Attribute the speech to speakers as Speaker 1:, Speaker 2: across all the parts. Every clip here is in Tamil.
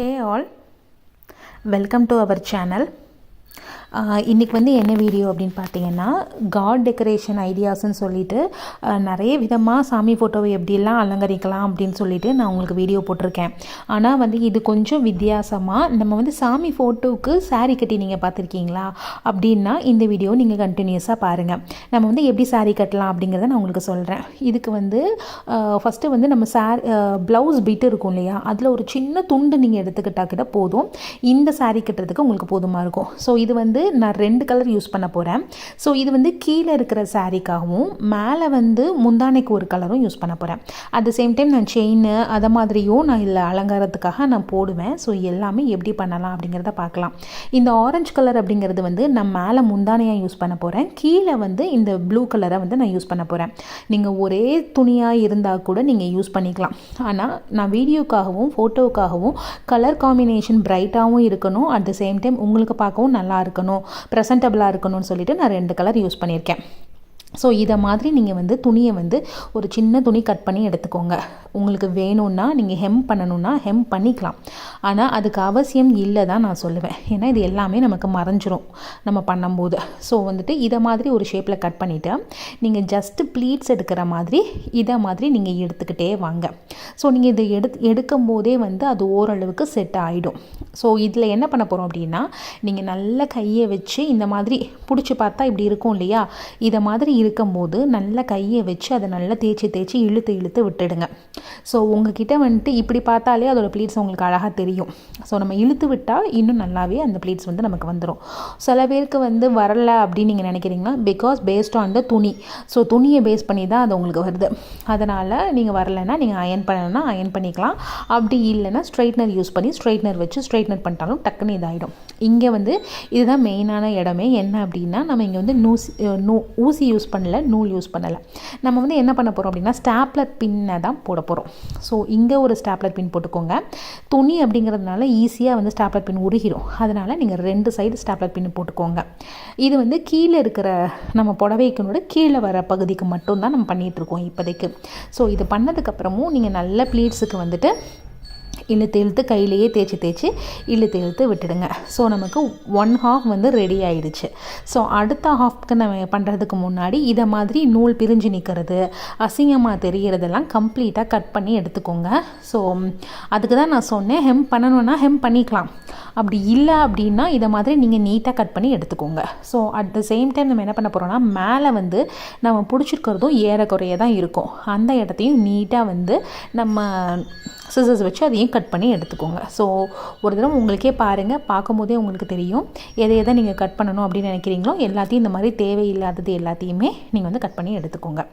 Speaker 1: Hey all, welcome to our channel. இன்றைக்கி வந்து என்ன வீடியோ அப்படின்னு பார்த்தீங்கன்னா காட் டெக்கரேஷன் ஐடியாஸ்ன்னு சொல்லிட்டு நிறைய விதமாக சாமி ஃபோட்டோவை எப்படிலாம் அலங்கரிக்கலாம் அப்படின்னு சொல்லிட்டு நான் உங்களுக்கு வீடியோ போட்டிருக்கேன். ஆனால் வந்து இது கொஞ்சம் வித்தியாசமாக நம்ம வந்து சாமி ஃபோட்டோவுக்கு சாரீ கட்டி நீங்கள் பார்த்துருக்கீங்களா? அப்படின்னா இந்த வீடியோ நீங்கள் கண்டினியூஸாக பாருங்கள் நம்ம வந்து எப்படி சாரீ கட்டலாம் அப்படிங்கிறத நான் உங்களுக்கு சொல்கிறேன் இதுக்கு வந்து ஃபஸ்ட்டு வந்து நம்ம சாரி ப்ளவுஸ் பிட் இருக்கும் இல்லையா? அதில் ஒரு சின்ன துண்டு நீங்கள் எடுத்துக்கிட்டா கிட்ட போதும். இந்த சாரீ கட்டுறதுக்கு உங்களுக்கு போதுமாக இருக்கும். ஸோ இது வந்து நான் ரெண்டு கலர் யூஸ் பண்ண போகிறேன் ஸோ இது வந்து கீழே இருக்கிற சாரீக்காகவும் மேலே வந்து முந்தானைக்கு ஒரு கலரும் யூஸ் பண்ண போகிறேன் அட் த சேம் டைம் நான் செயின் அதை மாதிரியும் நான் இதில் அலங்காரத்துக்காக நான் போடுவேன். ஸோ எல்லாமே எப்படி பண்ணலாம் அப்படிங்கிறத பார்க்கலாம். இந்த ஆரஞ்சு கலர் அப்படிங்கிறது வந்து நான் மேலே முந்தானையாக யூஸ் பண்ண போகிறேன் கீழே வந்து இந்த ப்ளூ கலரை வந்து நான் யூஸ் பண்ண போகிறேன் நீங்கள் ஒரே துணியாக இருந்தால் கூட நீங்கள் யூஸ் பண்ணிக்கலாம். ஆனால் நான் வீடியோக்காகவும் ஃபோட்டோவுக்காகவும் கலர் காம்பினேஷன் பிரைட்டாகவும் இருக்கணும். அட் த சேம் டைம் உங்களுக்கு பார்க்கவும் நல்லா இருக்கணும். ப்ரெசன்டபுளாக இருக்கணும்னு சொல்லிட்டு நான் ரெண்டு கலர் யூஸ் பண்ணியிருக்கேன். ஸோ இதை மாதிரி நீங்கள் வந்து துணியை வந்து ஒரு சின்ன துணி கட் பண்ணி எடுத்துக்கோங்க. உங்களுக்கு வேணும்னா நீங்கள் ஹெம் பண்ணணும்னா ஹெம் பண்ணிக்கலாம். ஆனால் அதுக்கு அவசியம் இல்லை தான் நான் சொல்லுவேன். ஏன்னா இது எல்லாமே நமக்கு மறைஞ்சிரும் நம்ம பண்ணும்போது. ஸோ வந்துட்டு இதை மாதிரி ஒரு ஷேப்பில் கட் பண்ணிவிட்டு நீங்கள் ஜஸ்ட்டு ப்ளீட்ஸ் எடுக்கிற மாதிரி இதை மாதிரி நீங்கள் எடுத்துக்கிட்டே வாங்க. ஸோ நீங்கள் இதை எடு எடுக்கும் போதே வந்து அது ஓரளவுக்கு செட் ஆகிடும் ஸோ இதில் என்ன பண்ண போகிறோம் அப்படின்னா நீங்கள் நல்ல கையை வச்சு இந்த மாதிரி பிடிச்சி பார்த்தா இப்படி இருக்கும் இல்லையா? இதை மாதிரி இருக்கும்போது நல்ல கையை வச்சு அதை நல்லா தேய்ச்சி தேய்ச்சி இழுத்து இழுத்து விட்டுடுங்க. ஸோ உங்ககிட்ட வந்துட்டு இப்படி பார்த்தாலே அதோட ப்ளீட்ஸ் உங்களுக்கு அழகாக தெரியும். ஸோ நம்ம இழுத்து விட்டால் இன்னும் நல்லாவே அந்த ப்ளீட்ஸ் வந்து நமக்கு வந்துடும் சில பேருக்கு வந்து வரல அப்படின்னு நீங்கள் நினைக்கிறீங்கன்னா பிகாஸ் பேஸ்ட் ஆன் த துணி. ஸோ துணியை பேஸ் பண்ணி தான் அது உங்களுக்கு வருது. அதனால் நீங்கள் வரலைன்னா நீங்கள் அயன் பண்ணணும்னா அயன் பண்ணிக்கலாம். அப்படி இல்லைன்னா ஸ்ட்ரைட்னர் யூஸ் பண்ணி ஸ்ட்ரைட்னர் வச்சு ஸ்ட்ரைட்னர் பண்ணிட்டாலும் டக்குன்னு இதாகிடும் இங்கே வந்து இதுதான் மெயினான இடமே. என்ன அப்படின்னா நம்ம இங்கே வந்து நூசி நூ ஊசி யூஸ் பண்ணல நூல் யூஸ் பண்ணலை. நம்ம வந்து என்ன பண்ண போகிறோம் அப்படின்னா ஸ்டாப்லர் பின்னை தான் போட போகிறோம் ஸோ இங்கே ஒரு ஸ்டாப்லர் பின் போட்டுக்கோங்க. துணி அப்படிங்கிறதுனால ஈஸியாக வந்து ஸ்டாப்லர் பின் உருகிடும் அதனால் நீங்கள் ரெண்டு சைடு ஸ்டாப்லர் பின் போட்டுக்கோங்க. இது வந்து கீழே இருக்கிற நம்ம புடவைக்கினோட கீழே வர பகுதிக்கு மட்டும்தான் நம்ம பண்ணிகிட்ருக்கோம் இப்போதைக்கு. ஸோ இது பண்ணதுக்கப்புறமும் நீங்கள் நல்ல ப்ளீட்ஸுக்கு வந்துட்டு இழுத்து இழுத்து கையிலேயே தேய்ச்சி தேய்ச்சி இழுத்து இழுத்து விட்டுடுங்க. ஸோ நமக்கு ஒன் ஹாஃப் வந்து ரெடி ஆயிடுச்சு. ஸோ அடுத்த ஹாஃப்க்கு நம்ம பண்ணுறதுக்கு முன்னாடி இதை மாதிரி நூல் பிரிஞ்சு நிற்கிறது அசிங்கமாக தெரிகிறதெல்லாம் கம்ப்ளீட்டாக கட் பண்ணி எடுத்துக்கோங்க. ஸோ அதுக்கு தான் நான் சொன்னேன் ஹெம் பண்ணணுன்னா ஹெம் பண்ணிக்கலாம். அப்படி இல்லை அப்படின்னா இதை மாதிரி நீங்கள் நீட்டாக கட் பண்ணி எடுத்துக்கோங்க. So at the same time நம்ம என்ன பண்ண போகிறோம்னா மேலே வந்து நம்ம பிடிச்சிருக்கிறதும் ஏறக்குறைய தான் இருக்கும். அந்த இடத்தையும் நீட்டாக வந்து நம்ம சிசர்ஸ் வச்சு அதையும் கட் பண்ணி எடுத்துக்கோங்க. ஸோ ஒரு தடவை உங்களுக்கே பாருங்கள் பார்க்கும்போதே உங்களுக்கு தெரியும். எதை எதை நீங்கள் கட் பண்ணணும் அப்படின்னு நினைக்கிறீங்களோ எல்லாத்தையும் இந்த மாதிரி தேவையில்லாதது எல்லாத்தையுமே நீங்கள் வந்து கட் பண்ணி எடுத்துக்கோங்க.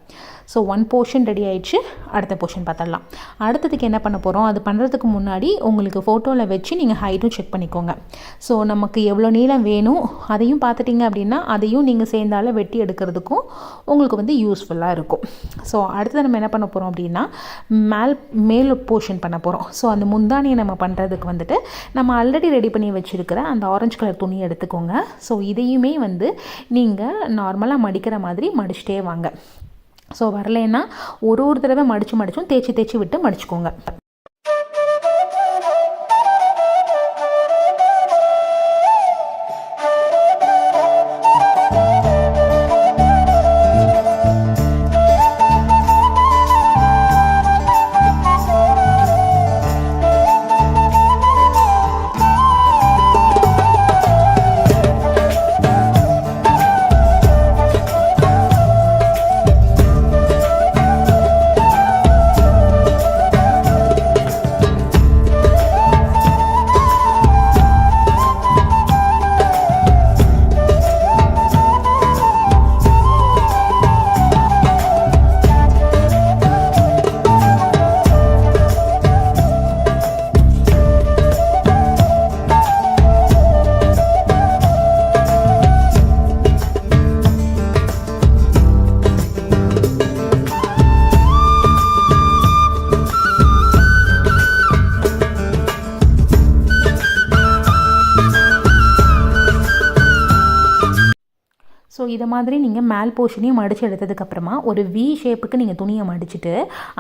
Speaker 1: ஸோ ஒன் போர்ஷன் ரெடி ஆயிடுச்சு. அடுத்த போர்ஷன் பார்த்துடலாம். அடுத்ததுக்கு என்ன பண்ண போகிறோம் அது பண்ணுறதுக்கு முன்னாடி உங்களுக்கு ஃபோட்டோவில் வச்சு நீங்கள் ஹைட்டும் செக் பண்ணிக்கோங்க. ஸோ நமக்கு எவ்வளோ நீளம் வேணும் அதையும் பார்த்துட்டிங்க அப்படின்னா அதையும் நீங்கள் சேர்ந்தால வெட்டி எடுக்கிறதுக்கும் உங்களுக்கு வந்து யூஸ்ஃபுல்லாக இருக்கும். ஸோ அடுத்தது நம்ம என்ன பண்ண போகிறோம் அப்படின்னா மேல் மேல் போர்ஷன் பண்ண போகிறோம் ஸோ அந்த முந்தானியை நம்ம பண்ணுறதுக்கு வந்துட்டு நம்ம ஆல்ரெடி ரெடி பண்ணி வச்சுருக்கிற அந்த ஆரஞ்சு கலர் துணி எடுத்துக்கோங்க. ஸோ இதையுமே வந்து நீங்கள் நார்மலாக மடிக்கிற மாதிரி மடிச்சிட்டே வாங்க. ஸோ வரலைன்னா ஒரு ஒரு தடவை மடித்து மடிச்சும் தேய்ச்சி தேய்ச்சி விட்டு மடிச்சுக்கோங்க. இதை மாதிரி நீங்கள் மேல் போர்ஷனையும் மடித்து எடுத்ததுக்கப்புறமா ஒரு வி ஷேப்புக்கு நீங்கள் துணியை மடிச்சுட்டு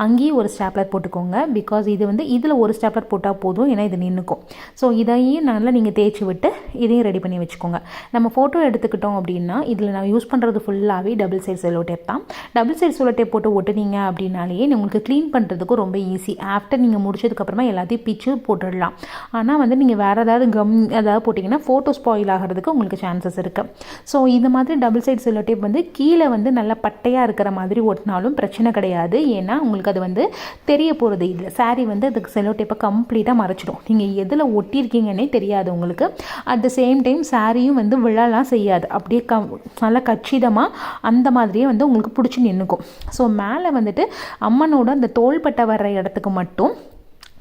Speaker 1: அங்கேயும் ஒரு ஸ்டாப்லர் போட்டுக்கோங்க. பிகாஸ் இது வந்து இதில் ஒரு ஸ்டாப்லர் போட்டால் போதும் ஏன்னா இது நின்றுக்கும் ஸோ இதையும் நல்லா நீங்கள் தேய்ச்சி விட்டு இதையும் ரெடி பண்ணி வச்சுக்கோங்க. நம்ம ஃபோட்டோ எடுத்துக்கிட்டோம் அப்படின்னா இதில் நான் யூஸ் பண்ணுறது ஃபுல்லாகவே டபுள் சைட் செல்லோ டேப் தான். டபுள் சைட் செல்லோ டேப் போட்டு ஒட்டுனீங்க அப்படின்னாலே உங்களுக்கு க்ளீன் பண்ணுறதுக்கும் ரொம்ப ஈஸி ஆஃப்டர் நீங்கள் முடிச்சதுக்கப்புறமா எல்லாத்தையும் பிச்சு போட்டுடலாம். ஆனால் வந்து நீங்கள் வேறு ஏதாவது கம் ஏதாவது போட்டிங்கன்னா ஃபோட்டோ ஸ்பாயில் ஆகிறதுக்கு உங்களுக்கு சான்சஸ் இருக்குது ஸோ இந்த மாதிரி டபுள் சைட் செல்லோ டேப் வந்து கீழே வந்து நல்லா பட்டையாக இருக்கிற மாதிரி ஒட்டினாலும் பிரச்சனை கிடையாது. ஏன்னா உங்களுக்கு அது வந்து தெரிய போகிறது இல்லை சாரீ வந்து அதுக்கு செல்லோ டேப்பை கம்ப்ளீட்டாக மறைச்சிடும். நீங்கள் எதில் ஒட்டியிருக்கீங்கன்னே தெரியாது உங்களுக்கு. அட் த சேம் டைம் சாரியும் வந்து விழாலாம் செய்யாது. அப்படியே கம் நல்லா கச்சிதமாக அந்த மாதிரியே வந்து உங்களுக்கு பிடிச்சி நின்றுக்கும் ஸோ மேலே வந்துட்டு அம்மனோட அந்த தோள்பட்டை வர்ற இடத்துக்கு மட்டும்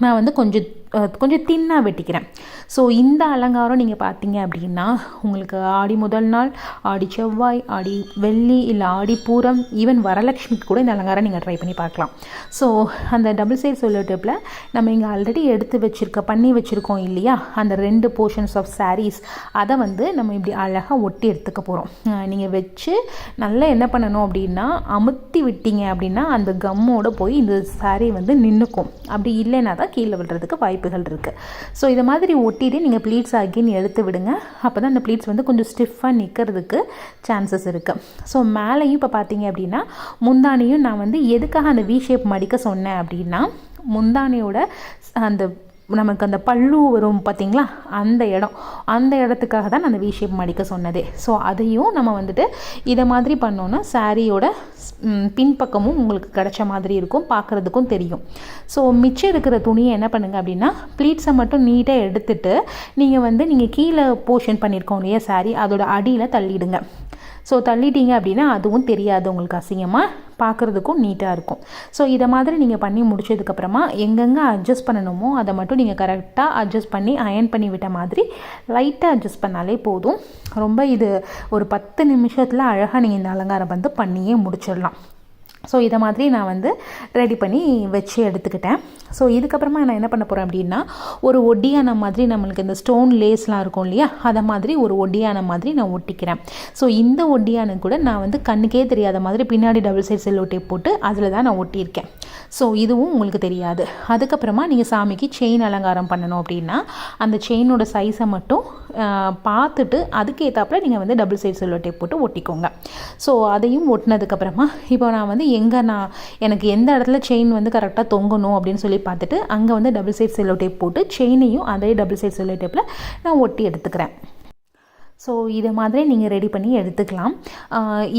Speaker 1: நான் வந்து கொஞ்சம் கொஞ்சம் தின்னாக வெட்டிக்கிறேன். ஸோ இந்த அலங்காரம் நீங்கள் பார்த்தீங்க அப்படின்னா உங்களுக்கு ஆடி முதல் நாள் ஆடி செவ்வாய் ஆடி வெள்ளி இல்லை ஆடி பூரம் ஈவன் வரலட்சுமிக்கு கூட இந்த அலங்காரம் நீங்கள் ட்ரை பண்ணி பார்க்கலாம். ஸோ அந்த டபுள் சைட் சொல்லோ டேப்பில் நம்ம இங்கே ஆல்ரெடி எடுத்து வச்சுருக்க பண்ணி வச்சுருக்கோம் இல்லையா? அந்த ரெண்டு போர்ஷன்ஸ் ஆஃப் சாரீஸ் அதை வந்து நம்ம இப்படி அழகாக ஒட்டி எடுத்துக்க போகிறோம் நீங்கள் வச்சு நல்லா என்ன பண்ணணும் அப்படின்னா அமுத்தி விட்டீங்க அப்படின்னா அந்த கம்மோடு போய் இந்த சாரீ வந்து நின்றுக்கும் அப்படி இல்லைன்னா தான் கீழே விடுறதுக்கு வாய்ப்பு வாய்ப்புகள் இருக்குது ஸோ இதை மாதிரி ஒட்டிட்டு நீங்கள் ப்ளீட்ஸ் ஆகின்னு எடுத்து விடுங்க. அப்போ தான் அந்த ப்ளீட்ஸ் வந்து கொஞ்சம் ஸ்டிஃபாக நிற்கிறதுக்கு சான்சஸ் இருக்குது ஸோ மேலேயும் இப்போ பார்த்தீங்க அப்படின்னா முந்தானையும் நான் வந்து எதுக்காக அந்த வி ஷேப் மடிக்க சொன்னேன் அப்படின்னா முந்தானையோட அந்த நமக்கு அந்த பல்லு வரும் பார்த்திங்களா? அந்த இடம். அந்த இடத்துக்காக தான் நான் அந்த வி ஷேப் மடிக்க சொன்னதே. ஸோ அதையும் நம்ம வந்துட்டு இதை மாதிரி பண்ணோன்னா சாரியோட பின்பக்கமும் உங்களுக்கு கிடைச்ச மாதிரி இருக்கும். பார்க்குறதுக்கும் தெரியும். ஸோ மிச்சம் இருக்கிற துணியை என்ன பண்ணுங்கள் அப்படின்னா ப்ளீட்ஸை மட்டும் நீட்டாக எடுத்துகிட்டு நீங்கள் வந்து நீங்கள் கீழே போர்ஷன் பண்ணியிருக்கோம் இல்லையா சாரி அதோட அடியில் தள்ளிடுங்க. ஸோ தள்ளிட்டீங்க அப்படின்னா அதுவும் தெரியாது. உங்களுக்கு அசிங்கமாக பார்க்குறதுக்கும் நீட்டாக இருக்கும். ஸோ இதை மாதிரி நீங்கள் பண்ணி முடிச்சதுக்கப்புறமா எங்கெங்கே அட்ஜஸ்ட் பண்ணணுமோ அதை மட்டும் நீங்கள் கரெக்டாக அட்ஜஸ்ட் பண்ணி அயன் பண்ணி விட்ட மாதிரி லைட்டாக அட்ஜஸ்ட் பண்ணாலே போதும். ரொம்ப இது ஒரு பத்து நிமிஷத்தில் அழகாக நீங்கள் இந்த அலங்காரம் வந்து பண்ணியே முடிச்சிடலாம். ஸோ இதை மாதிரி நான் வந்து ரெடி பண்ணி வச்சு எடுத்துக்கிட்டேன். ஸோ இதுக்கப்புறமா நான் என்ன பண்ண போகிறேன் அப்படின்னா ஒரு ஒட்டியான மாதிரி நம்மளுக்கு இந்த ஸ்டோன் லேஸ்லாம் இருக்கும் இல்லையா? அதை மாதிரி ஒரு ஒட்டியான மாதிரி நான் ஒட்டிக்கிறேன். ஸோ இந்த ஒட்டியான கூட நான் வந்து கண்ணுக்கே தெரியாத மாதிரி பின்னாடி டபுள் சைட் செல்லோ டேப் போட்டு அதில் தான் நான் ஒட்டியிருக்கேன். ஸோ இதுவும் உங்களுக்கு தெரியாது. அதுக்கப்புறமா நீங்கள் சாமிக்கு செயின் அலங்காரம் பண்ணணும் அப்படின்னா அந்த செயினோட சைஸை மட்டும் பார்த்துட்டு அதுக்கேற்றாப்புல நீங்கள் வந்து டபுள் சைட் செல்லோ டேப் போட்டு ஒட்டிக்கோங்க. ஸோ அதையும் ஒட்டினதுக்கப்புறமா இப்போ நான் வந்து எங்கே நான் எனக்கு எந்த இடத்துல செயின் வந்து கரெக்டாக தொங்கணும் அப்படின்னு சொல்லி பார்த்துட்டு அங்கே வந்து டபுள் சைட் செல்லோ டேப் போட்டு செயினையும் அதே டபுள் சைட் செல்லோ டேப்பில் நான் ஒட்டி எடுத்துக்கிறேன். ஸோ இதை மாதிரி நீங்கள் ரெடி பண்ணி எடுத்துக்கலாம்.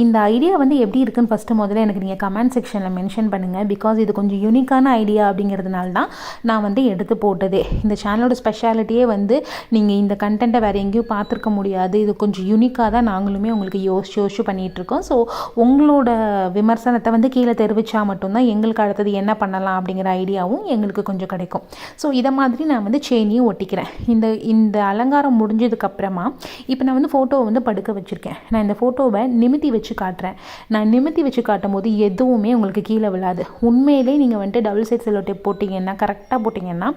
Speaker 1: இந்த ஐடியா வந்து எப்படி இருக்குன்னு ஃபஸ்ட்டு முதல்ல எனக்கு நீங்கள் கமெண்ட் செக்ஷனில் மென்ஷன் பண்ணுங்கள் பிகாஸ் இது கொஞ்சம் யூனிக்கான ஐடியா அப்படிங்கிறதுனால தான் நான் வந்து எடுத்து போட்டதே. இந்த சேனலோட ஸ்பெஷாலிட்டியே வந்து நீங்கள் இந்த கண்டென்ட்டை வேறு எங்கேயும் பார்த்துருக்க முடியாது. இது கொஞ்சம் யூனிக்காக தான் நாங்களுமே உங்களுக்கு யோசிச்சு யோசிச்சு பண்ணிகிட்ருக்கோம் ஸோ உங்களோட விமர்சனத்தை வந்து கீழே தெரிவித்தா மட்டும்தான் எங்களுக்கு அடுத்தது என்ன பண்ணலாம் அப்படிங்கிற ஐடியாவும் எங்களுக்கு கொஞ்சம் கிடைக்கும். ஸோ இதை மாதிரி நான் வந்து செயினையும் ஒட்டிக்கிறேன். இந்த இந்த அலங்காரம் முடிஞ்சதுக்கப்புறமா இப்போ இப்போ நான் வந்து ஃபோட்டோவை வந்து படுக்க வச்சுருக்கேன். நான் இந்த ஃபோட்டோவை நிமித்தி வச்சு காட்டுறேன். நான் நிமித்தி வச்சு காட்டும் போது எதுவுமே உங்களுக்கு கீழே விழாது. உண்மையிலே நீங்கள் வந்துட்டு டபுள் சைட் செல்லோ டேப் போட்டிங்கன்னா கரெக்டாக போட்டிங்கன்னா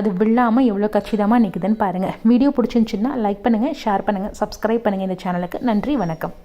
Speaker 1: அது விழாமல் எவ்வளோ கச்சிதமாக நிற்குதுன்னு பாருங்கள் வீடியோ பிடிச்சிருந்துச்சின்னா லைக் பண்ணுங்கள் ஷேர் பண்ணுங்கள் சப்ஸ்கிரைப் பண்ணுங்கள் இந்த சேனலுக்கு நன்றி வணக்கம்.